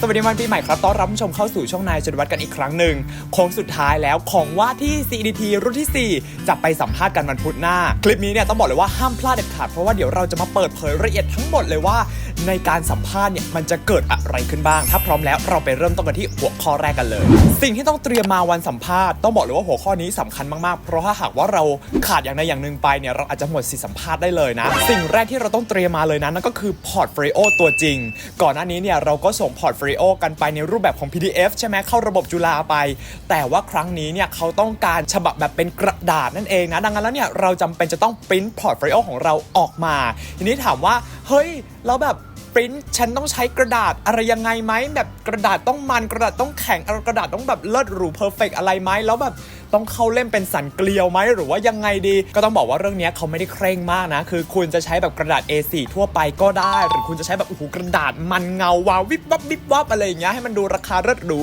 สวัสดีวันปีใหม่ครับต้อนรับผู้ชมเข้าสู่ช่องนายจนวัฒน์กันอีกครั้งหนึ่งโค้งสุดท้ายแล้วของว่าที่ CDT รุ่นที่ 4 จะไปสัมภาษณ์กันวันพุธหน้า คลิปนี้เนี่ยต้องบอกเลยว่าห้ามพลาดเด็ดขาดเพราะว่าเดี๋ยวเราจะมาเปิดเผยรายละเอียดทั้งหมดเลยว่า ในการสัมภาษณ์เนี่ยมันจะเกิดอะไรขึ้นบ้าง ถ้าพร้อมแล้วเราไปเริ่มต้นกันที่หัวข้อแรกกันเลย สิ่งที่ต้องเตรียมมาวันสัมภาษณ์ต้องบอกเลยว่าหัวข้อนี้สำคัญมากๆ เพราะถ้าหากว่าเราขาดอย่างใดอย่างหนึ่งไปเนี่ยเราอาจจะหมดสิทธิสัมภาษณ์ได้เลยนะ สิ่งแรกที่เราต้องเตรียมมาเลยนะนั่นก็คือพอร์ตโฟลิโอตัวจริง ก่อนหน้านี้เนี่ยเราก็ส่งพอร์ตริโอกันไปในรูปแบบของ PDF ใช่ไหมเข้าระบบจุฬาไป แต่ว่าครั้งนี้เนี่ยเขาต้องการฉบับแบบเป็นกระดาษนั่นเองนะ ดังนั้นแล้วเนี่ยเราจำเป็นจะต้องปริ้นพอร์ตโฟลิโอของเราออกมา ทีนี้ถามว่า เฮ้ย แล้วแบบ ปริ้นฉันต้องใช้กระดาษอะไรยังไงไหมแบบกระดาษต้องมันกระดาษต้องแข็งกระดาษต้องแบบเลิศหรูเพอร์เฟกอะไรไหมแล้วแบบต้องเข้าเล่มเป็นสันเกลียวไหมหรือว่ายังไงดี ก็ต้องบอกว่าเรื่องนี้เขาไม่ได้เคร่งมากนะ คือคุณจะใช้แบบกระดาษ A4 ทั่วไปก็ได้ หรือคุณจะใช้แบบโอ้โหกระดาษมันเงาวาววิบวับวิบวับอะไรอย่างเงี้ยให้มันดูราคาเลิศหรู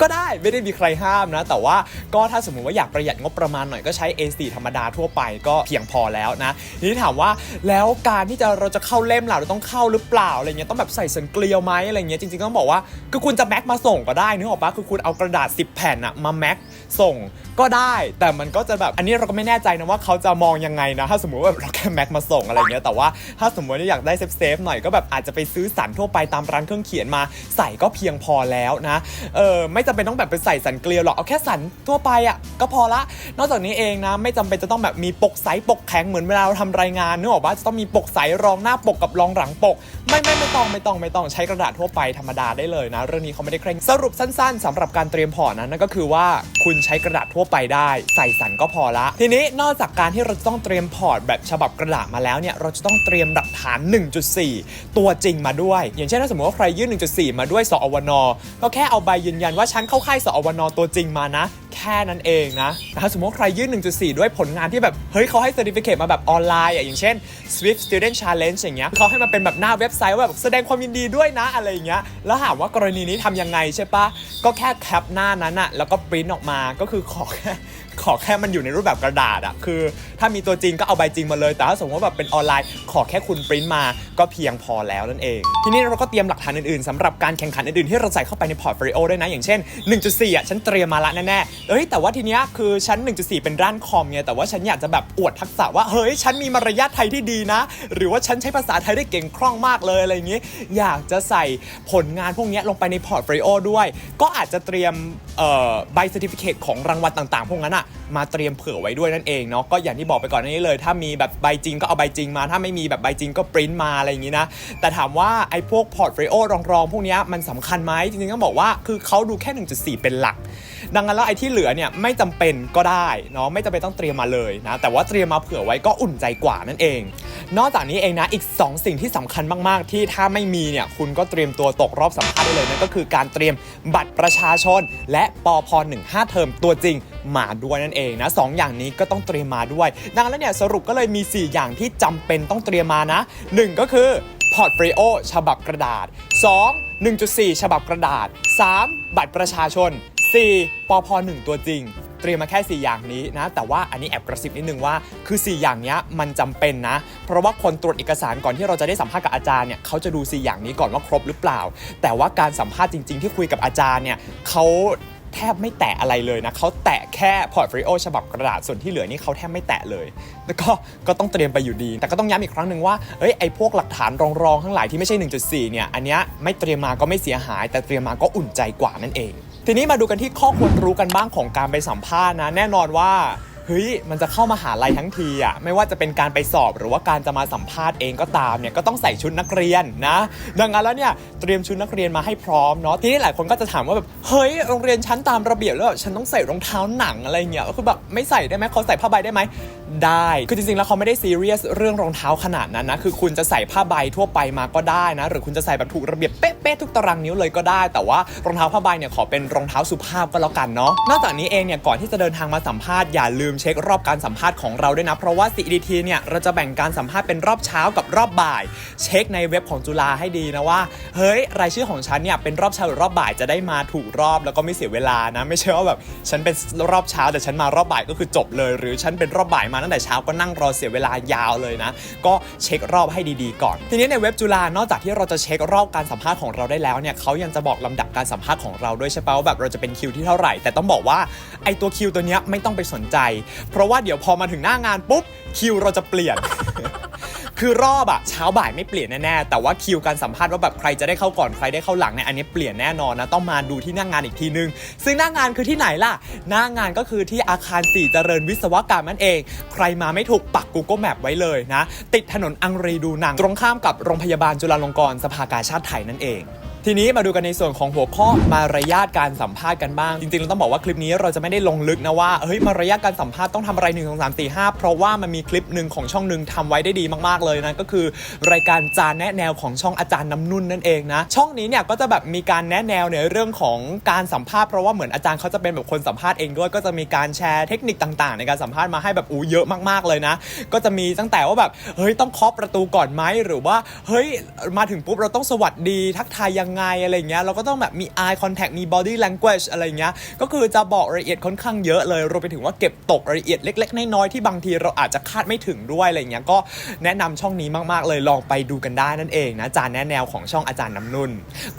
ก็ได้ไม่ได้มีใครห้ามนะ แต่ว่าก็ถ้าสมมุติว่าอยากประหยัดงบประมาณหน่อยก็ใช้ A4 ธรรมดาทั่วไปก็เพียงพอแล้วนะทีนี้ถามว่าแล้วการที่จะเราจะเข้าเล่มเราต้องเข้าหรือเปล่าอะไรเงี้ยต้องแบบใส่สันเกลียวไหมอะไรเงี้ยจริงๆต้องบอกว่าคือคุณจะแม็กมาส่งก็ได้นึกออกปะคือคุณเอากระดาษ 10 แผ่นอะมาแม็กส่งก็ได้ แต่มันก็จะแบบอันนี้เราก็ไม่แน่ใจนะว่าเขาจะมองยังไงนะ ถ้าสมมติว่าเราแค่แม็กมาส่งอะไรเงี้ยแต่ว่าถ้าสมมติว่าอยากได้เซฟๆหน่อยก็แบบอาจจะไปซื้อสันทั่วไปตามร้านเครื่องเขียนมา ใส่ก็เพียงพอแล้วนะเออไม่จำเป็นต้องแบบไปใส่สันเกลียวหรอกเอาแค่สันทั่วไปอะก็พอละ นอกจากนี้เองนะไม่จำเป็นจะต้องแบบมีปกใสปกแข็งเหมือนเวลาเราทำรายงานนึกออกว่าจะต้องมีปกใสรองหน้าปกกับรองหลังปก ไม่ไม่ไม่ต้องไม่ต้องไม่ต้องใช้กระดาษทั่วไปธรรมดาได้เลยนะ เรื่องนี้เขาไม่ได้เคร่งสรุปสั้น ๆสำหรับการเตรียมพอร์ตนะนั่นก็คือว่าคุณใช้กระดาษทั่วไปได้ ใส่สันก็พอละ ทีนี้นอกจากการที่เราจะต้องเตรียมพอร์ตแบบฉบับกระดาษมาแล้วเนี่ยเราจะต้องเตรียมหลักฐาน 1.4 ตัวจริงมาด้วย อย่างเช่นถ้าสมมติว่าใครยื่น 1.4 มาด้วยสอวนก็แค่เอาใบยืนยันว่าฉันเข้าค่ายสอวนตัวจริงมานะ แค่นั้นเองนะแต่ถ้าสมมติว่าใครยื่น 1.4 ด้วยผลงานที่แบบ เฮ้ยเขาให้ certificate มาแบบออนไลน์อะอย่างเช่น Swift Student Challenge อย่างเงี้ยเขาให้มาเป็นแบบหน้าเว็บไซต์ว่าแบบแสดงความยินดีด้วยนะอะไรอย่างเงี้ยแล้วถามว่ากรณีนี้ทำยังไงใช่ปะก็แค่แคปหน้านั้นอะแล้วก็ปริ้นออกมาก็คือขอแค่ ขอแค่มันอยู่ในรูปแบบกระดาษอะคือ ถ้ามีตัวจริงก็เอาใบจริงมาเลย แต่ถ้าสมมติว่าแบบเป็นออนไลน์ ขอแค่คุณปริ้นมาก็เพียงพอแล้วนั่นเอง ทีนี้เราก็เตรียมหลักฐานอื่นๆสำหรับการแข่งขันอื่นๆที่เราใส่เข้าไปในพอร์ตโฟลิโอด้วยนะ อย่างเช่น 1.4อะฉันเตรียมมาละแน่ๆเอ้ยแต่ว่าทีเนี้ยคือฉัน 1.4 เป็นด้านคอมไงแต่ว่าฉันอยากจะแบบอวดทักษะว่าเฮ้ยฉันมีมารยาทไทยที่ดีนะ หรือว่าฉันใช้ภาษาไทยได้เก่งคล่องมากเลยอะไรอย่างงี้ อยากจะใส่ผลงานพวกเนี้ยลงไปในพอร์ตโฟลิโอด้วย ก็อาจจะเตรียมเอ่อใบเซอร์ติฟิเคตของรางวัลต่างๆ พวกนั้นอะมาเตรียมเผื่อไว้ด้วยนั่นเองเนาะก็อย่างที่บอกไปก่อนนี้เลย ถ้ามีแบบใบจริงก็เอาใบจริงมา ถ้าไม่มีแบบใบจริงก็ปริ้นมาอะไรอย่างงี้นะ แต่ถามว่าไอ้พวกพอร์ตโฟลิโอรองๆ พวกนี้มันสำคัญไหมจริงๆต้องบอกว่าคือเขาดูแค่ 1.4 เป็นหลัก ดังนั้นแล้วไอ้ที่เหลือเนี่ยไม่จำเป็นก็ได้เนาะไม่จำเป็นต้องเตรียมมาเลยนะแต่ว่าเตรียมมาเผื่อไว้ก็อุ่นใจกว่านั่นเอง นอกจากนี้เองนะอีก 2 สิ่งที่สำคัญมาก ๆ ที่ถ้าไม่มีเนี่ยคุณก็เตรียมตัวตกรอบสัมภาษณ์ได้เลยนั่นก็คือการเตรียมบัตรประชาชน และปพ15เทอมตัวจริง มาด้วยนั่นเองนะสองอย่างนี้ก็ต้องเตรียมมาด้วย ดังนั้นเนี่ยสรุปก็เลยมี 4 อย่างที่จำเป็นต้องเตรียมมานะ 1 ก็คือพอร์ตโฟลิโอฉบับกระดาษ 2 1.4 ฉบับกระดาษ 3 บัตรประชาชน 4. ปอพ1ตัวจริงเตรียมมาแค่ 4 อย่างนี้นะ แต่ว่าอันนี้แอบกระซิบนิดนึงว่า คือ 4 อย่างนี้มันจำเป็นนะ เพราะว่าคนตรวจเอกสารก่อนที่เราจะได้สัมภาษณ์กับอาจารย์เนี่ยเขาจะดู 4 อย่างนี้ก่อนว่าครบหรือเปล่า แต่ว่าการสัมภาษณ์จริง ๆ ที่คุยกับอาจารย์เนี่ยเขา แทบไม่แตะอะไรเลยนะเขาแตะแค่พอร์ตโฟลิโอฉบับกระดาษส่วนที่เหลือนี่เขาแทบไม่แตะเลย แล้วก็ก็ต้องเตรียมไปอยู่ดี แต่ก็ต้องย้ำอีกครั้งหนึ่งว่าเอ้ยไอ้พวกหลักฐานรองๆทั้งหลายที่ไม่ใช่ 1.4 เนี่ยอันเนี้ยไม่เตรียมมาก็ไม่เสียหาย แต่เตรียมมาก็อุ่นใจกว่านั่นเอง ทีนี้มาดูกันที่ข้อควรรู้กันบ้างของการไปสัมภาษณ์นะแน่นอนว่า เฮ้ยมันจะเข้ามาหาลัยทั้งทีอะไม่ว่าจะเป็นการไปสอบหรือว่าการจะมาสัมภาษณ์เองก็ตามเนี่ยก็ต้องใส่ชุดนักเรียนนะ ดังนั้นแล้วเนี่ยเตรียมชุดนักเรียนมาให้พร้อมเนาะทีนี้หลายคนก็จะถามว่าแบบเฮ้ยโรงเรียนชั้นตามระเบียบแล้วแบบฉันต้องใส่รองเท้าหนังอะไรเงี้ยคือแบบไม่ใส่ได้ไหมเขาใส่ผ้าใบได้ไหมได้คือจริงๆแล้วเขาไม่ได้ซีเรียสเรื่องรองเท้าขนาดนั้นนะคือคุณจะใส่ผ้าใบทั่วไปมาก็ได้นะ หรือคุณจะใส่แบบถูกระเบียบเป๊ะๆทุกตารางนิ้วเลยก็ได้ แต่ว่ารองเท้าผ้าใบเนี่ยขอเป็นรองเท้าสุภาพก็แล้วกันเนาะนอกจากนี้เองเนี่ยก่อนที่จะเดินทางมาสัมภาษณ์อย่าลืมมเช็ครอบการสัมภาษณ์ของเราด้วยนะ เพราะว่า CEDT เนี่ยเราจะแบ่งการสัมภาษณ์เป็นรอบเช้ากับรอบบ่าย เช็คในเว็บของจุฬาให้ดีนะว่า เฮ้ย รายชื่อของฉันเนี่ยเป็นรอบเช้าหรือรอบบ่ายจะได้มาถูกรอบแล้วก็ไม่เสียเวลานะ ไม่ใช่ว่าแบบฉันเป็นรอบเช้าแต่ฉันมารอบบ่ายก็คือจบเลย หรือฉันเป็นรอบบ่ายมาตั้งแต่เช้าก็นั่งรอเสียเวลายาวเลยนะ ก็เช็ครอบให้ดีๆ ก่อน ทีนี้ในเว็บจุฬานอกจากที่เราจะเช็ครอบการสัมภาษณ์ของเราได้แล้วเนี่ยเขายังจะบอกลำดับการสัมภาษณ์ของเราด้วยใช่ปะว่าแบบเราจะเป็นคิวที่เท่าไหร่ แต่ต้องบอกว่าไอตัวคิวตัวเนี้ยไม่ต้องไปสนใจเพราะว่าเดี๋ยวพอมาถึงหน้างานปุ๊บคิวเราจะเปลี่ยน คือรอบอะเช้าบ่ายไม่เปลี่ยนแน่ๆแต่ว่าคิวการสัมภาษณ์ว่าแบบใครจะได้เข้าก่อนใครได้เข้าหลังเนี่ยอันนี้เปลี่ยนแน่นอนนะต้องมาดูที่หน้างานอีกทีนึง ซึ่งหน้างานคือที่ไหนล่ะ หน้างานก็คือที่อาคาร 4 เจริญวิศวกรรมนั่นเอง ใครมาไม่ถูกปัก Google Map ไว้เลยนะ ติดถนนอังรีดูหนังตรงข้ามกับโรงพยาบาลจุฬาลงกรณ์สภากาชาติไทยนั่นเอง ทีนี้มาดูกันในส่วนของหัวข้อมารยาทการสัมภาษณ์กันบ้าง จริงๆเราต้องบอกว่าคลิปนี้เราจะไม่ได้ลงลึกนะว่าเฮ้ยมารยาทการสัมภาษณ์ต้องทำอะไร1 2 3 4 5 เพราะว่ามันมีคลิปหนึ่งของช่องหนึ่งทำไว้ได้ดีมากๆเลยนะก็คือ รายการจานแนะแนวของช่องอาจารย์น้ำนุ่นนั่นเองนะช่องนี้เนี่ยก็จะแบบมีการแนะแนวในเรื่องของการสัมภาษณ์เพราะว่าเหมือนอาจารย์เขาจะเป็นแบบคนสัมภาษณ์เองด้วยก็จะมีการแชร์เทคนิคต่างๆ ในการสัมภาษณ์มาให้แบบอู้เยอะมากๆเลยนะ ก็จะมีตั้งแต่ว่าแบบเฮ้ยต้องเคาะประตูก่อนไหมหรือว่าเฮ้ยมาถึงปุ๊บเราต้องสวัสดีทักทายยังไงอะไรเงี้ยเราก็ต้องแบบมี eye contact มี body language อะไรเงี้ยก็คือจะบอกรายละเอียดค่อนข้างเยอะเลยรวมไปถึงว่าเก็บตกรายละเอียดเล็ก ๆ น้อยๆที่บางทีเราอาจจะคาดไม่ถึงด้วยอะไรเงี้ยก็แนะนำช่องนี้มากๆเลยลองไปดูกันได้นั่นเองนะจานแนะแนวของช่องอาจารย์น้ำนุ่น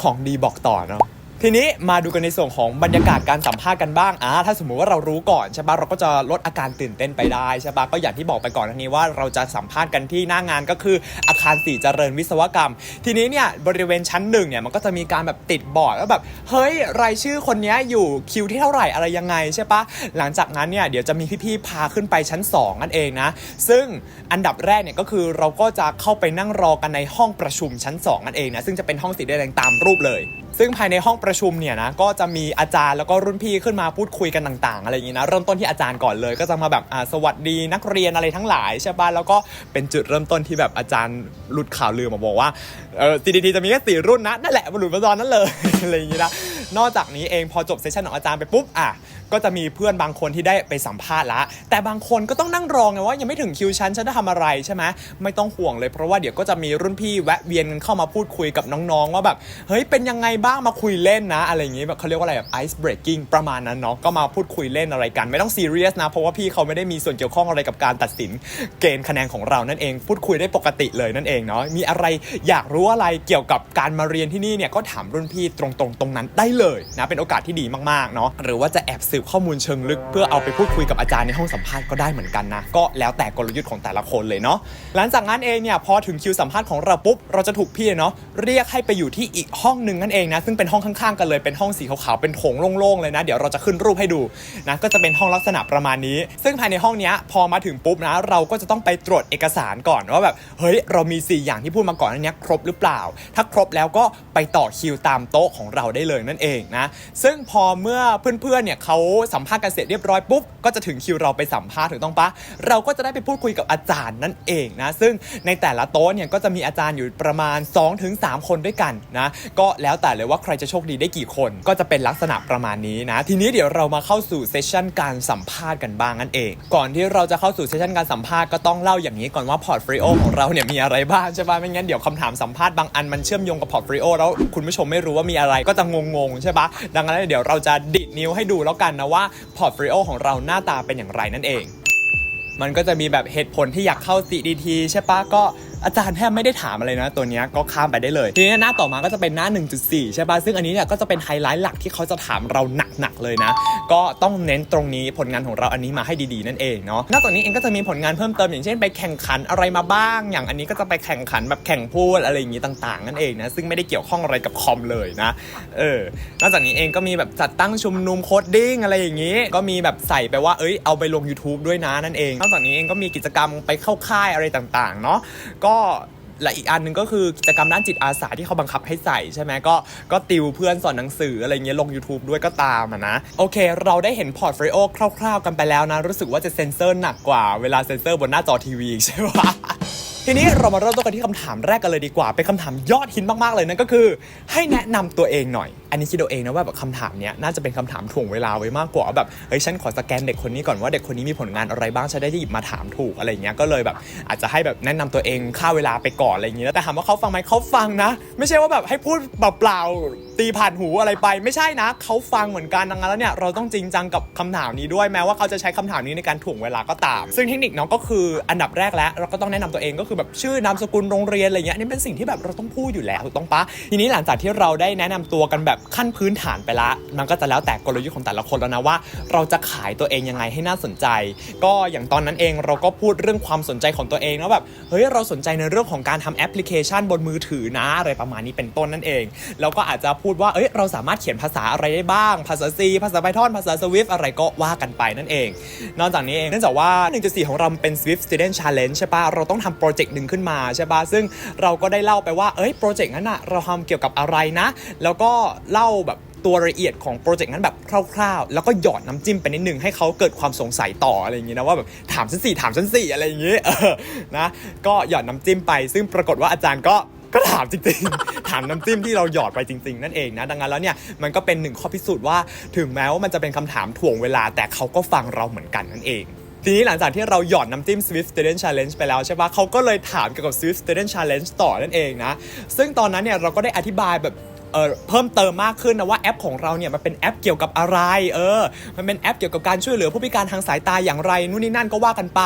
ของดีบอกต่อเนาะ ทีนี้มาดูกันในส่วนของบรรยากาศการสัมภาษณ์กันบ้างอ่าถ้าสมมุติว่าเรารู้ก่อนใช่ปะเราก็จะลดอาการตื่นเต้นไปได้ใช่ปะก็อย่างที่บอกไปก่อนอันนี้ว่าเราจะสัมภาษณ์กันที่หน้างานก็คืออาคารสีเจริญวิศวกรรม ทีนี้เนี่ยบริเวณชั้นหนึ่งเนี่ยมันก็จะมีการแบบติดบอร์ดว่าแบบเฮ้ยรายชื่อคนนี้อยู่คิวที่เท่าไหร่อะไรยังไงใช่ปะหลังจากนั้นเนี่ยเดี๋ยวจะมีพี่ๆพาขึ้นไปชั้นสองนั่นเองนะ ซึ่งอันดับแรกเนี่ยก็คือเราก็จะเข้าไปนั่งรอกันในห้องประชุมชั้นสองนั่นเองนะซึ่งจะเป็นห้องสีแดงตามรูปเลย ซึ่งภายในห้องประชุมเนี่ยนะก็จะมีอาจารย์แล้วก็รุ่นพี่ขึ้นมาพูดคุยกันต่าง ๆ อะไรอย่างนี้นะเริ่มต้นที่อาจารย์ก่อนเลย ก็จะมาแบบสวัสดีนักเรียนอะไรทั้งหลายใช่ป่ะแล้วก็เป็นจุดเริ่มต้นที่แบบอาจารย์หลุดข่าวลือมาบอกว่าเออ CDT จะมีแค่สี่รุ่นนะนั่นแหละมาหลุดมาตอนนั้นเลยอะไรอย่างนี้นะนอกจากนี้เองพอจบเซสชันของอาจารย์ไปปุ๊บอะ ก็จะมีเพื่อนบางคนที่ได้ไปสัมภาษณ์ละ แต่บางคนก็ต้องนั่งรอไงว่ายังไม่ถึงคิวฉันฉันจะทำอะไรใช่ไหมไม่ต้องห่วงเลยเพราะว่าเดี๋ยวก็จะมีรุ่นพี่แวะเวียนกันเข้ามาพูดคุยกับน้องๆ ว่าแบบเฮ้ยเป็นยังไงบ้างมาคุยเล่นนะ อะไรอย่างงี้แบบเขาเรียกว่าอะไรแบบ ice breaking ประมาณนั้นเนาะก็มาพูดคุยเล่นอะไรกัน ไม่ต้องซีเรียสนะ เพราะว่าพี่เขาไม่ได้มีส่วนเกี่ยวข้องอะไรกับการตัดสินเกณฑ์คะแนนของเรานั่นเอง พูดคุยได้ปกติเลยนั่นเองเนาะมีอะไรอยากรู้อะไรเกี่ยวกับการมาเรียนที่นี่เนี่ยก็ถามรุ่นพี่ตรงๆตรงนั้นได้เลยนะเป็นโอกาสที่ดีมากๆเนาะหรือว่าจะแอบสืบข้อมูลเชิงลึก เพื่อเอาไปพูดคุยกับอาจารย์ในห้องสัมภาษณ์ก็ได้เหมือนกันนะ ก็แล้วแต่กลยุทธ์ของแต่ละคนเลยเนาะหลังจากนั้นเองเนี่ยพอถึงคิวสัมภาษณ์ของเราปุ๊บเราจะถูกพี่เนาะเรียกให้ไปอยู่ที่อีกห้องหนึ่งนั่นเองนะซึ่งเป็นห้องข้างๆกันเลยเป็นห้องสีขาวๆเป็นโถงโล่งๆเลยนะ เดี๋ยวเราจะขึ้นรูปให้ดูนะก็จะเป็นห้องลักษณะประมาณนี้ ซึ่งภายในห้องเนี้ยพอมาถึงปุ๊บนะเราก็จะต้องไปตรวจเอกสารก่อนว่าแบบเฮ้ยเรามี 4 อย่างที่พูดมาก่อนอันเนี้ยครบหรือเปล่า ถ้าครบแล้วก็ไปต่อคิวตามโต๊ะของเราได้เลยนั่นเองนะซึ่งพอเมื่อเพื่อนๆเนี่ยเขาสัมภาษณ์กันเสร็จเรียบร้อยปุ๊บก็จะถึงคิวเราไปสัมภาษณ์ถูกต้องปะเราก็จะได้ไปพูดคุยกับอาจารย์นั่นเองนะซึ่งในแต่ละโต๊ะเนี่ยก็จะมีอาจารย์อยู่ประมาณ 2-3 คนด้วยกันนะก็แล้วแต่เลยว่าใครจะโชคดีได้กี่คน ก็จะเป็นลักษณะประมาณนี้นะทีนี้เดี๋ยวเรามาเข้าสู่เซสชันการสัมภาษณ์กันบ้างนั่นเอง ก่อนที่เราจะเข้าสู่เซสชันการสัมภาษณ์ก็ต้องเล่าอย่างนี้ก่อนว่าพอร์ตฟลิโอของเราเนี่ยมีอะไรบ้างใช่ปะไม่งั้นเดี๋ยวคำถามสัมภาษณ์บางอันมันเชื่อมโยงกับพอร์ตฟลิโอแล้วคุณผู้ชมไม่รู้ว่ามีอะไรก็จะงงๆใช่ปะดังนั้นเดี๋ยวเราจะดิดนิ้วให้ดูแล้วกันนะว่าพอร์ตฟลิโอของเราหน้าตาเป็นอย่างไรนั่นเอง มันก็จะมีแบบเหตุผลที่อยากเข้า CDT ใช่ปะก็ อาจารย์แทบไม่ได้ถามอะไรนะ ตัวนี้ก็ข้ามไปได้เลย ทีนี้หน้าต่อมาก็จะเป็นหน้า 1.4 ใช่ป่ะ ซึ่งอันนี้เนี่ยก็จะเป็นไฮไลท์หลักที่เขาจะถามเราหนักๆเลยนะ ก็ต้องเน้นตรงนี้ผลงานของเราอันนี้มาให้ดีๆนั่นเองเนาะ นอกจากนี้เองก็จะมีผลงานเพิ่มเติมอย่างเช่นไปแข่งขันอะไรมาบ้าง อย่างอันนี้ก็จะไปแข่งขันแบบแข่งพูดอะไรอย่างนี้ต่าง ๆ นั่นเองนะ ซึ่งไม่ได้เกี่ยวข้องอะไรกับคอมเลยนะ เออ นอกจากนี้เองก็มีแบบจัดตั้งชุมนุมโคดดิ้งอะไรอย่างนี้ ก็มีแบบใส่ไปว่า เอ้ย เอาไปลง YouTube ด้วยนะนั่นเอง นอกจากนี้เองก็มีกิจกรรมไปเข้าค่ายอะไรต่างๆ เนาะก็และอีกอันหนึ่งก็คือกิจกรรมด้านจิตอาสาที่เขาบังคับให้ใส่ใช่ไหมก็ก็ติวเพื่อนสอนหนังสืออะไรเงี้ยลง YouTube ด้วยก็ตามอะนะ โอเค เราได้เห็นพอร์ตโฟลิโอคร่าวๆกันไปแล้วนะ รู้สึกว่าจะเซ็นเซอร์หนักกว่าเวลาเซ็นเซอร์บนหน้าจอทีวีใช่ปะ ทีนี้เรามาเริ่มต้นกันที่คำถามแรกกันเลยดีกว่า เป็นคำถามยอดฮิตมากๆเลยนั่นก็คือ ให้แนะนำตัวเองหน่อย อันนี้คิดเอาเองนะว่าแบบคำถามเนี้ยน่าจะเป็นคำถามถ่วงเวลาไว้มากกว่าแบบเฮ้ยฉันขอสแกนเด็กคนนี้ก่อนว่าเด็กคนนี้มีผลงานอะไรบ้างฉันได้หยิบมาถามถูกอะไรเงี้ยก็เลยแบบ อาจจะให้แบบแนะนำตัวเองค่าเวลาไปก่อนอะไรอย่างงี้นะแต่ถามว่าเขาฟังไหมเขาฟังนะ ไม่ใช่ว่าแบบให้พูดเปล่าๆตีผ่านหูอะไรไป ไม่ใช่นะเขาฟังเหมือนกันดังนั้นแล้วเนี่ยเราต้องจริงจังกับคำถามนี้ด้วยแม้ว่าเขาจะใช้คำถามนี้ในการถ่วงเวลาก็ตาม ซึ่งเทคนิคเนาะก็คืออันดับแรกแล้วเราก็ต้องแนะนำตัวเองก็คือแบบชื่อนามสกุลโรงเรียนอะไรเงี้ยนี่เป็นสิ่งที่แบบเราต้องพูดอยู่แล้วถูกต้องปะทีนี้หลังจากที่เราได้แนะนำตัวกันแบบขั้นพื้นฐานไปละ มันก็จะแล้วแต่กลยุทธ์ของแต่ละคนแล้วนะว่า เราจะขายตัวเองยังไงให้น่าสนใจ ก็อย่างตอนนั้นเองเราก็พูดเรื่องความสนใจของตัวเองแล้วแบบเฮ้ยเราสนใจในเรื่องของการทำแอปพลิเคชันบนมือถือนะอะไรประมาณนี้เป็นต้นนั่นเองแล้วก็อาจจะพูดว่าเอ้ยเราสามารถเขียนภาษาอะไรได้บ้าง ภาษา C ภาษา Python ภาษา Swift อะไรก็ว่ากันไปนั่นเอง นอกจากนี้เองเนื่องจากว่า1.4ของเราเป็น Swift Student Challenge ใช่ปะเราต้องทำโปรเจกต์หนึ่งขึ้นมาใช่ปะซึ่งเราก็ได้เล่าไปว่าเอ้ยโปรเจกต์นั้นอะเราทำเกี่ยวกับอะไรนะ แล้วก็เล่าแบบตัวละเอียดของโปรเจกต์นั้นแบบคร่าวๆ แล้วก็หยอดน้ำจิ้มไปนิดนึงให้เขาเกิดความสงสัยต่ออะไรอย่างงี้นะว่าแบบถามฉันสี่ถามฉันสี่อะไรอย่างงี้นะก็หยอดน้ำจิ้มไป ซึ่งปรากฏว่าอาจารย์ก็ก็ถามจริงๆ ถามน้ำจิ้มที่เราหยอดไปจริง ๆ นั่นเองนะ ดังนั้นแล้วเนี่ยมันก็เป็นหนึ่งข้อพิสูจน์ว่า ถึงแม้ว่ามันจะเป็นคำถามถ่วงเวลาแต่เขาก็ฟังเราเหมือนกันนั่นเอง ทีนี้หลังจากที่เราหย่อนน้ำจิ้ม Swift Student Challenge ไปแล้วใช่ปะเขาก็เลยถามเกี่ยวกับ Swift Student Challenge ต่อนั่นเองนะ ซึ่งตอนนั้นเนี่ยเราก็ได้อธิบายแบบ เออเพิ่มเติมมากขึ้นนะว่าแอปของเราเนี่ยมันเป็นแอปเกี่ยวกับอะไรเออมันเป็นแอปเกี่ยวกับการช่วยเหลือผู้พิการทางสายตาอย่างไรนู่นนี่นั่นก็ว่ากันไป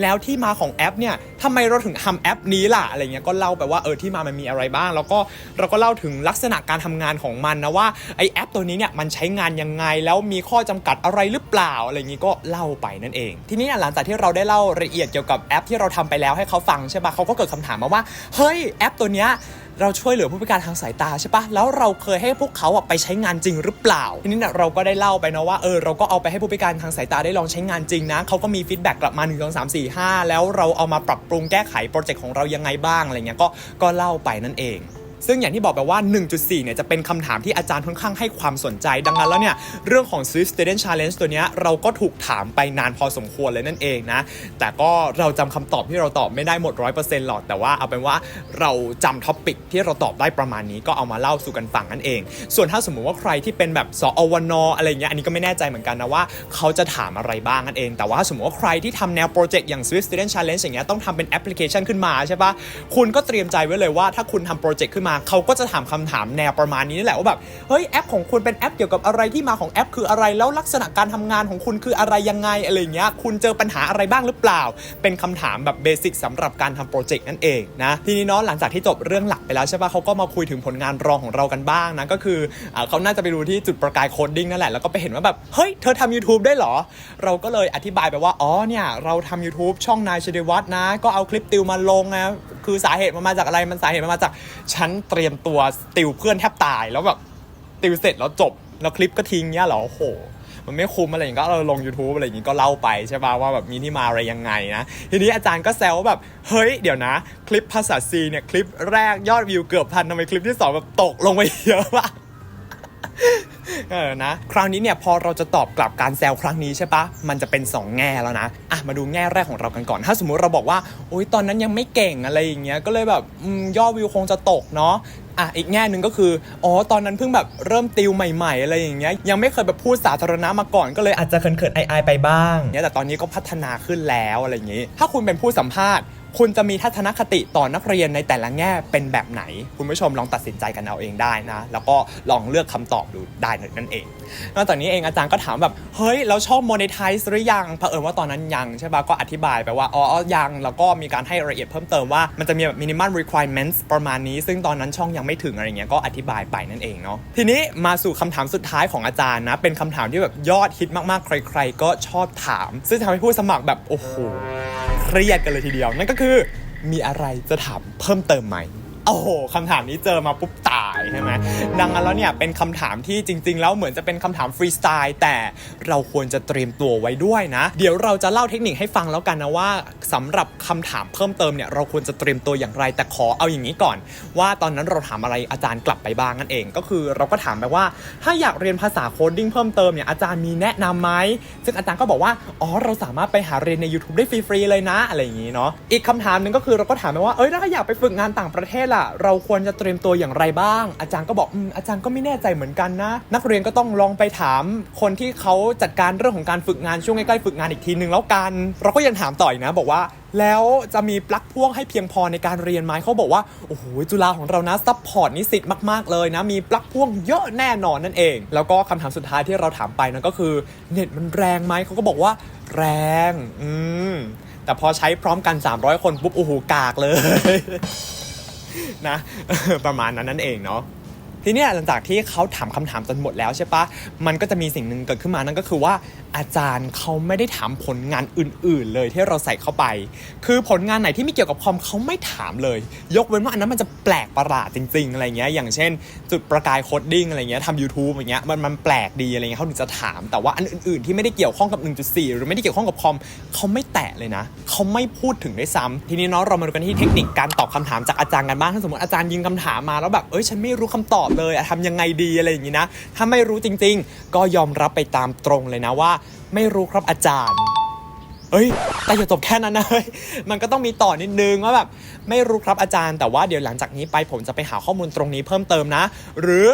แล้วที่มาของแอปเนี่ยทำไมเราถึงทำแอปนี้ล่ะอะไรเงี้ยก็เล่าไปว่าเออที่มามันมีอะไรบ้าง แล้วก็เราก็เล่าถึงลักษณะการทำงานของมันนะว่าไอแอปตัวนี้เนี่ยมันใช้งานยังไงแล้วมีข้อจำกัดอะไรหรือเปล่าอะไรอย่างงี้ก็เล่าไปนั่นเอง ทีนี้หลังจากที่เราได้เล่าละเอียดเกี่ยวกับแอปที่เราทำไปแล้วให้เขาฟังใช่ปะเขาก็เกิดคำถามมาว่าเฮ้ยแอปตัวเนี้ย เราช่วยเหลือผู้พิการทางสายตาใช่ปะแล้วเราเคยให้พวกเขาอะไปใช้งานจริงหรือเปล่า ทีนี้เนี่ยเราก็ได้เล่าไปนะว่าเออเราก็เอาไปให้ผู้พิการทางสายตาได้ลองใช้งานจริงนะเขาก็มีฟีดแบ็กกลับมา1 2 3 4 5 แล้วเราเอามาปรับปรุงแก้ไขโปรเจกต์ของเรายังไงบ้างอะไรเงี้ยก็ก็เล่าไปนั่นเอง ซึ่งอย่างที่บอกไปว่า 1.4 เนี่ยจะเป็นคำถามที่อาจารย์ค่อนข้างให้ความสนใจ ดังนั้นแล้วเนี่ยเรื่องของ Swift Student Challenge ตัวเนี้ยเราก็ถูกถามไปนานพอสมควรเลยนั่นเองนะ แต่ก็เราจำคำตอบที่เราตอบไม่ได้หมด 100%หรอก แต่ว่าเอาเป็นว่าเราจำท็อปิกที่เราตอบได้ประมาณนี้ก็เอามาเล่าสู่กันฟังนั่นเอง ส่วนถ้าสมมุติว่าใครที่เป็นแบบสอวนอะไรเงี้ย อันนี้ก็ไม่แน่ใจเหมือนกันนะว่าเขาจะถามอะไรบ้างนั่นเอง แต่ว่าสมมติว่าใครที่ทำแนวโปรเจกต์อย่าง Swift Student Challenge อย่างเงี้ยต้องทำเป็นแอปพลิเคชันขึ้นมาใช่ปะคุณก็เตรียมใจไว้เลยว่าถ้าคุณทำโปรเจกต์ขึ้นมาเขาก็จะถามคำถามแนวประมาณนี้นี่แหละว่าแบบเฮ้ยแอปของคุณเป็นแอปเกี่ยวกับอะไรที่มาของแอป คืออะไรแล้วลักษณะการทำงานของคุณคืออะไรยังไงอะไรเงี้ยคุณเจอปัญหาอะไรบ้างหรือเปล่า เป็นคำถามแบบเบสิกสำหรับการทำโปรเจกต์นั่นเองนะทีนี้เนาะหลังจากที่จบเรื่องหลักไปแล้วใช่ปะเขาก็มาคุยถึงผลงานรองของเรากันบ้างนะก็คืออเขาน่าจะไปดูที่จุดประกายโคดดิ้งนั่นแหละแล้วก็ไปเห็นว่าแบบเฮ้ยเธอทำ YouTube ได้เหรอ เราก็เลยอธิบายไปว่าอ๋อเนี่ยเราทำ YouTube ช่องนายชเดวัฒนะ ก็เอาคลิปติวมาลงนะ คือสาเหตุมันมาจากอะไรมันสาเหตุมันมาจากฉันเตรียมตัวติวเพื่อนแทบตายแล้วแบบติวเสร็จแล้วจบแล้วคลิปก็ทิ้งเนี่ยเหรอโหมันไม่คุ้มอะไรอย่างเงี้ยก็เราลง YouTube อะไรอย่างงี้ก็เล่าไปใช่ป่ะว่าแบบมีที่มาอะไรยังไงนะทีนี้อาจารย์ก็แซวว่าแบบเฮ้ยเดี๋ยวนะ คลิปภาษาซีเนี่ยคลิปแรกยอดวิวเกือบพันทำไมคลิปที่สองแบบตกลงไปเยอะวะ เออนะคราวนี้เนี่ยพอเราจะตอบกลับการแซวครั้งนี้ใช่ปะมันจะเป็น 2 แง่แล้วนะอะมาดูแง่แรกของเรากันก่อน ถ้าสมมุติเราบอกว่าโอ๊ยตอนนั้นยังไม่เก่งอะไรอย่างเงี้ยก็เลยแบบยอดวิวคงจะตกเนาะอะอีกแง่หนึ่งก็คืออ๋อตอนนั้นเพิ่งแบบเริ่มติวใหม่ ๆ อะไรอย่างเงี้ยยังไม่เคยแบบพูดสาธารณะมาก่อนก็เลยอาจจะเขินๆอายๆไปบ้างเนี่ยแต่ตอนนี้ก็พัฒนาขึ้นแล้วอะไรอย่างงี้ ถ้าคุณเป็นผู้สัมภาษณ์ คุณจะมีทัศนคติต่อนักเรียนในแต่ละแง่เป็นแบบไหน คุณผู้ชมลองตัดสินใจกันเอาเองได้นะ แล้วก็ลองเลือกคำตอบดูได้นั่นเอง นอกจากนี้เองอาจารย์ก็ถามแบบ เฮ้ยแล้วชอบ monetize หรือยังเผอิญว่าตอนนั้นยังใช่ปะก็อธิบายไปว่า อ๋อยัง แล้วก็มีการให้รายละเอียดเพิ่มเติมว่ามันจะมีแบบ minimum requirements ประมาณนี้ ซึ่งตอนนั้นช่องยังไม่ถึงอะไรเงี้ยก็อธิบายไปนั่นเองเนาะทีนี้มาสู่คำถามสุดท้ายของอาจารย์นะเป็นคำถามที่แบบยอดฮิตมากๆ ใคร ๆ ก็ชอบถาม ซึ่งทำให้ผู้สมัครแบบโอ้โห เครียดกันเลยทีเดียว นั่นก็คือมีอะไรจะถามเพิ่มเติมไหมโอ้โหคำถามนี้เจอมาปุ๊บต ใช่ไหมดังนั้นแล้วเนี่ยเป็นคำถามที่จริง ๆ แล้วเหมือนจะเป็นคำถามฟรีสไตล์แต่เราควรจะเตรียมตัวไว้ด้วยนะ เดี๋ยวเราจะเล่าเทคนิคให้ฟังแล้วกันนะว่าสำหรับคำถามเพิ่มเติมเนี่ยเราควรจะเตรียมตัวอย่างไร แต่ขอเอาอย่างนี้ก่อน ว่าตอนนั้นเราถามอะไรอาจารย์กลับไปบ้างนั่นเอง ก็คือเราก็ถามไปว่า ถ้าอยากเรียนภาษาโคดดิ้งเพิ่มเติมเนี่ยอาจารย์มีแนะนำไหมซึ่งอาจารย์ก็บอกว่าอ๋อเราสามารถไปหาเรียนใน YouTube ได้ฟรีๆเลยนะ อะไรอย่างนี้เนาะอีกคำถามหนึ่งก็คือเราก็ถามไปว่าเอ้ยถ้าอยากไปฝึกงานต่างประเทศล่ะ เราควรจะเตรียมตัวอย่างไรบ้างอาจารย์ก็บอกอืมอาจารย์ก็ไม่แน่ใจเหมือนกันนะ นักเรียนก็ต้องลองไปถามคนที่เขาจัดการเรื่องของการฝึกงานช่วงใกล้ๆฝึกงานอีกทีนึงแล้วกัน เราก็ยังถามต่ออีกนะ บอกว่าแล้วจะมีปลั๊กพ่วงให้เพียงพอในการเรียนไหมเขาบอกว่า โอ้โห จุฬาของเรานะซัพพอร์ตนิสิตมากๆเลยนะ มีปลั๊กพ่วงเยอะแน่นอนนั่นเอง แล้วก็คำถามสุดท้ายที่เราถามไปนั่นก็คือเน็ตมันแรงไหมเขาก็บอกว่าแรง อืมแต่พอใช้พร้อมกัน 300 คนปุ๊บโอ้โหกากเลย นะ ประมาณนั้นนั่นเองเนาะ ทีเนี้ยหลังจากที่เขาถามคำถามจนหมดแล้วใช่ปะมันก็จะมีสิ่งหนึ่งเกิดขึ้นมานั่นก็คือว่าอาจารย์เขาไม่ได้ถามผลงานอื่น ๆ เลยที่เราใส่เข้าไป คือผลงานไหนที่ไม่เกี่ยวกับคอมเขาไม่ถามเลย ยกเว้นว่าอันนั้นมันจะแปลกประหลาดจริง ๆ อะไรเงี้ยอย่างเช่น จุดประกายโคดดิ้งอะไรเงี้ยทำ YouTube อย่างเงี้ยมันมันแปลกดีอะไรเงี้ยเขาถึงจะถาม แต่ว่าอันอื่น ๆ ที่ไม่ได้เกี่ยวข้องกับ 1.4 หรือไม่ได้เกี่ยวข้องกับคอมเขาไม่แตะเลยนะเขาไม่พูดถึงได้วยซ้ำทีนี้เนาะเรามาดูกันที่เทคนิคการตอบคำถามจากอาจารย์กันบ้างถ้าสมมติอาจารย์ยิงคำถามมาแล้วแบบเอ้ยฉันไม่รู้คำตอบเลยอะทำยังไงดีอะไรอย่างงี้นะ ถ้าไม่รู้จริง ๆ ก็ยอมรับไปตามตรงเลยนะว่า ไม่รู้ครับอาจารย์ เอ้ย แต่อย่าจบแค่นั้นนะเฮ้ยมันก็ต้องมีต่อนิดนึงว่าแบบไม่รู้ครับอาจารย์ แต่ว่าเดี๋ยวหลังจากนี้ไปผมจะไปหาข้อมูลตรงนี้เพิ่มเติมนะ หรือ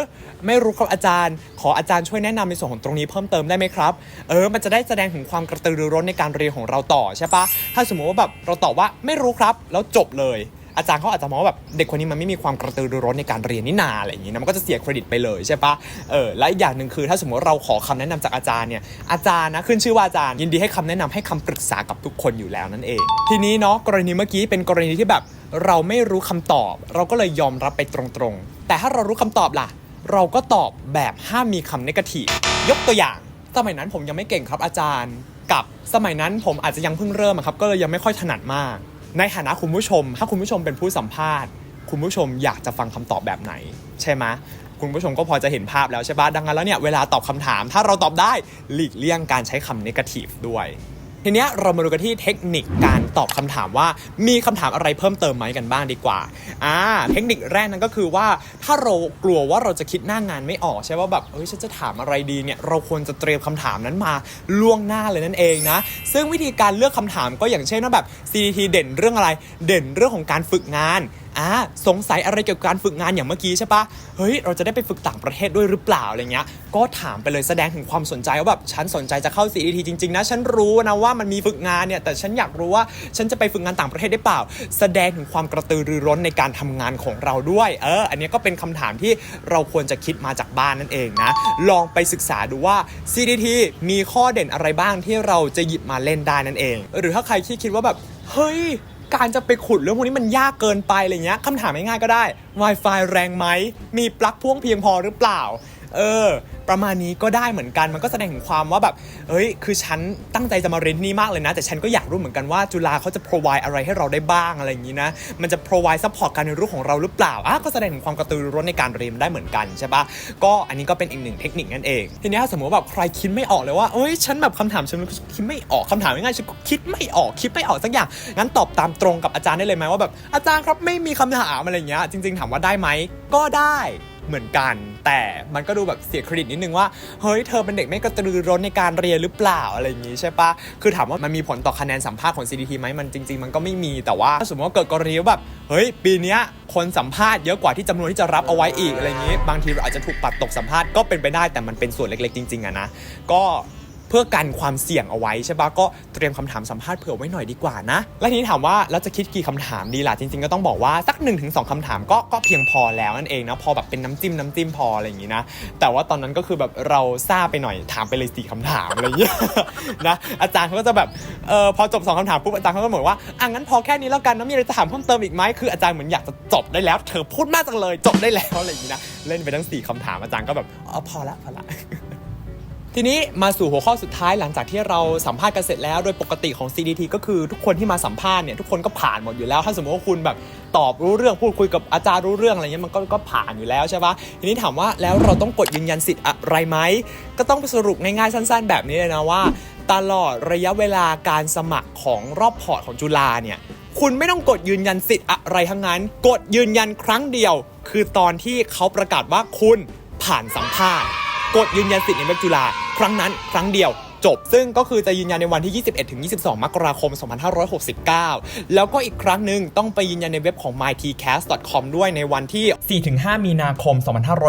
ไม่รู้ครับอาจารย์ ขออาจารย์ช่วยแนะนำในส่วนของตรงนี้เพิ่มเติมได้ไหมครับ เออ มันจะได้แสดงถึงความกระตือรือร้นในการเรียนของเราต่อใช่ปะถ้าสมมติว่าแบบเราตอบว่าไม่รู้ครับแล้วจบเลย อาจารย์เขาอาจจะมองว่าแบบเด็กคนนี้มันไม่มีความกระตือรือร้นในการเรียนนี่นาอะไรอย่างนี้นะมันก็จะเสียเครดิตไปเลยใช่ปะเออและอีกอย่างหนึ่งคือถ้าสมมติว่าเราขอคำแนะนำจากอาจารย์เนี่ยอาจารย์นะขึ้นชื่อว่าอาจารย์ยินดีให้คำแนะนำให้คำปรึกษากับทุกคนอยู่แล้วนั่นเอง ทีนี้เนาะกรณีเมื่อกี้เป็นกรณีที่แบบเราไม่รู้คำตอบ เราก็เลยยอมรับไปตรงๆ แต่ถ้าเรารู้คำตอบล่ะ เราก็ตอบแบบห้ามมีคำนกาทีฟยกตัวอย่าง สมัยนั้นผมยังไม่เก่งครับอาจารย์ กับสมัยนั้นผมอาจจะยังเพิ่งเริ่มครับ ก็เลยยังไม่ค่อยถนัดมาก ในฐานะคุณผู้ชม ถ้าคุณผู้ชมเป็นผู้สัมภาษณ์ คุณผู้ชมอยากจะฟังคำตอบแบบไหน ใช่ไหมคุณผู้ชมก็พอจะเห็นภาพแล้วใช่ปะดังนั้นแล้วเนี่ยเวลาตอบคำถาม ถ้าเราตอบได้หลีกเลี่ยงการใช้คำนกาทีฟด้วย ทีเนี้ยเรามาดูกันที่เทคนิคการตอบคำถามว่ามีคำถามอะไรเพิ่มเติมไหมกันบ้างดีกว่าอ่าเทคนิคแรกนั้นก็คือว่าถ้าเรากลัวว่าเราจะคิดหน้างานไม่ออกใช่ว่าแบบเอ้ยฉันจะถามอะไรดีเนี่ยเราควรจะเตรียมคำถามนั้นมาล่วงหน้าเลยนั่นเองนะซึ่งวิธีการเลือกคำถามก็อย่างเช่นว่าแบบ CDT เด่นเรื่องอะไร เด่นเรื่องของการฝึกงาน อ่าสงสัยอะไรเกี่ยวกับการฝึกงานอย่างเมื่อกี้ใช่ปะเฮ้ยเราจะได้ไปฝึกต่างประเทศด้วยหรือเปล่าอะไรเงี้ยก็ถามไปเลยแสดงถึงความสนใจว่าแบบฉันสนใจจะเข้า CDT จริงๆนะฉันรู้นะว่ามันมีฝึกงานเนี่ยแต่ฉันอยากรู้ว่าฉันจะไปฝึกงานต่างประเทศได้เปล่า แสดงถึงความกระตือรือร้นในการทำงานของเราด้วยเอออันนี้ก็เป็นคำถามที่เราควรจะคิดมาจากบ้านนั่นเองนะลองไปศึกษาดูว่า CDT มีข้อเด่นอะไรบ้างที่เราจะหยิบมาเล่นได้นั่นเอง หรือถ้าใครที่คิดว่าแบบ เฮ้ย การจะไปขุดเรื่องพวกนี้มันยากเกินไปอะไรเงี้ยคำถามง่ายๆก็ได้ Wi-Fi แรงไหม มีปลั๊กพ่วงเพียงพอหรือเปล่า เออ ประมาณนี้ก็ได้เหมือนกันมันก็แสดงถึงความว่าแบบเอ้ย คือฉันตั้งใจจะมาเรียนนี่มากเลยนะ แต่ฉันก็อยากรู้เหมือนกันว่าจุฬาเขาจะ provide อะไรให้เราได้บ้างอะไรอย่างนี้นะ มันจะ provide support การเรียนรู้ของเราหรือเปล่าอะก็แสดงถึงความกระตือรือร้นในการเรียนได้เหมือนกันใช่ปะก็อันนี้ก็เป็นอีกหนึ่งเทคนิคนั่นเองทีนี้ถ้าสมมติว่าแบบใครคิดไม่ออกเลยว่าเอ้ยฉันแบบคำถามฉันคิดไม่ออกคำถามง่ายๆฉันก็คิดไม่ออกคิดไม่ออกสักอย่างงั้นตอบตามตรงกับอาจารย์ได้เลยไหมว่าแบบอาจารย์ครับไม่มีคำถามอะไรอย่างเงี้ยจริง ๆ ถามว่าได้ไหมก็ได้ เหมือนกัน แต่มันก็ดูแบบเสียเครดิตนิดนึงว่าเฮ้ยเธอเป็นเด็กไม่กระตือร้นในการเรียนหรือเปล่าอะไรอย่างงี้ใช่ปะคือถามว่ามันมีผลต่อคะแนนสัมภาษณ์ของ CDT ไหมมันจริง ๆ มันก็ไม่มีแต่ว่าถ้าสมมติว่าเกิดกรณีแบบเฮ้ยปีนี้คนสัมภาษณ์เยอะกว่าที่จำนวนที่จะรับเอาไว้อีกอะไรอย่างงี้ บางทีเราอาจจะถูกปัดตกสัมภาษณ์ก็เป็นไปได้แต่มันเป็นส่วนเล็กๆ จริงๆอะนะก็ เพื่อกันความเสี่ยงเอาไว้ใช่ปะก็เตรียมคำถามสัมภาษณ์เผื่อไว้หน่อยดีกว่านะ และทีนี้ถามว่าเราจะคิดกี่คำถามดีล่ะจริงๆก็ต้องบอกว่าสัก1นถึงสคำถามก็ก็เพียงพอแล้วนั่นเองนะพอแบบเป็นน้ำจิ้มน้ำจิ้มพออะไรอย่างงี้นะแต่ว่าตอนนั้นก็คือแบบเราซ่าไปหน่อยถามไปเลยสี่คำถามอะไรอย่างเงี้ยนะอาจารย์เขาก็จะแบบเออพอจบสองคำถามปุ๊บอาจารย์เขาก็บอกว่าอะงั้นพอแค่นี้แล้วกันนะมีอะไรจะถามเพิ่มเติมอีกไหมคืออาจารย์เหมือนอยากจะจบได้แล้วเธอพูดมากจังเลยจบได้แล้วอะไรอย่างงี้นะเล่นไปทั้งสี่คำถามอาจารย์ก็แบบอ๋อพอละพอละ ทีนี้มาสู่หัวข้อสุดท้ายหลังจากที่เราสัมภาษณ์กันเสร็จแล้วโดยปกติของ CDT ก็คือทุกคนที่มาสัมภาษณ์เนี่ยทุกคนก็ผ่านหมดอยู่แล้ว ถ้าสมมติว่าคุณแบบตอบรู้เรื่องพูดคุยกับอาจารย์รู้เรื่องอะไรเงี้ยมันก็ก็ผ่านอยู่แล้วใช่ปะทีนี้ถามว่าแล้วเราต้องกดยืนยันสิทธิ์อะไรไหมก็ต้องสรุปง่ายๆสั้น ๆ แบบนี้เลยนะว่า ตลอดระยะเวลาการสมัครของรอบพอร์ตของจุฬาเนี่ยคุณไม่ต้องกดยืนยันสิทธิ์อะไรทั้งนั้น กดยืนยันครั้งเดียว คือตอนที่เขาประกาศว่าคุณผ่านสัมภาษณ์ กดยืนยันสิทธิ์ในเว็บจุฬาครั้งนั้นครั้งเดียว จบ ซึ่งก็คือจะยืนยันในวันที่ 21ถึง22 มกราคม 2569 แล้วก็อีกครั้งหนึ่งต้องไปยืนยันในเว็บของ mytcast.com ด้วยในวันที่ 4-5 มีนาคม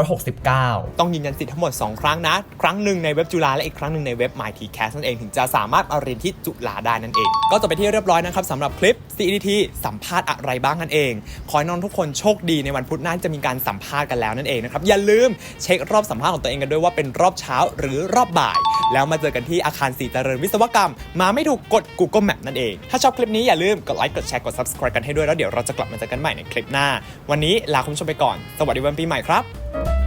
2569 ต้องยืนยันสิทธิ์ทั้งหมด 2 ครั้งนะ ครั้งหนึ่งในเว็บจุฬาและอีกครั้งหนึ่งในเว็บ mytcast นั่นเองถึงจะสามารถมาเรียนที่จุฬาได้นั่นเอง ก็จบไปที่เรียบร้อยนะครับสำหรับคลิป CEDT สัมภาษณ์อะไรบ้างนั่นเอง ขอให้น้องทุกคนโชคดีในวันพุธหน้าที่จะมีการสัมภาษณ์กันแล้วนั่นเองนะครับอย่าลืมเช็ครอบสัมภาษณ์ของตัวเองกันด้วยว่าเป็นรอบเช้าหรือรอบบ่าย แล้วมาเจอกันที่อาคารสีเจริญวิศวกรรม มาไม่ถูกกด Google Map นั่นเอง ถ้าชอบคลิปนี้อย่าลืมกดไลค์กดแชร์กด subscribe กันให้ด้วยแล้วเดี๋ยวเราจะกลับมาเจอกันใหม่ในคลิปหน้า วันนี้ลาคุณผู้ชมไปก่อน สวัสดีวันปีใหม่ครับ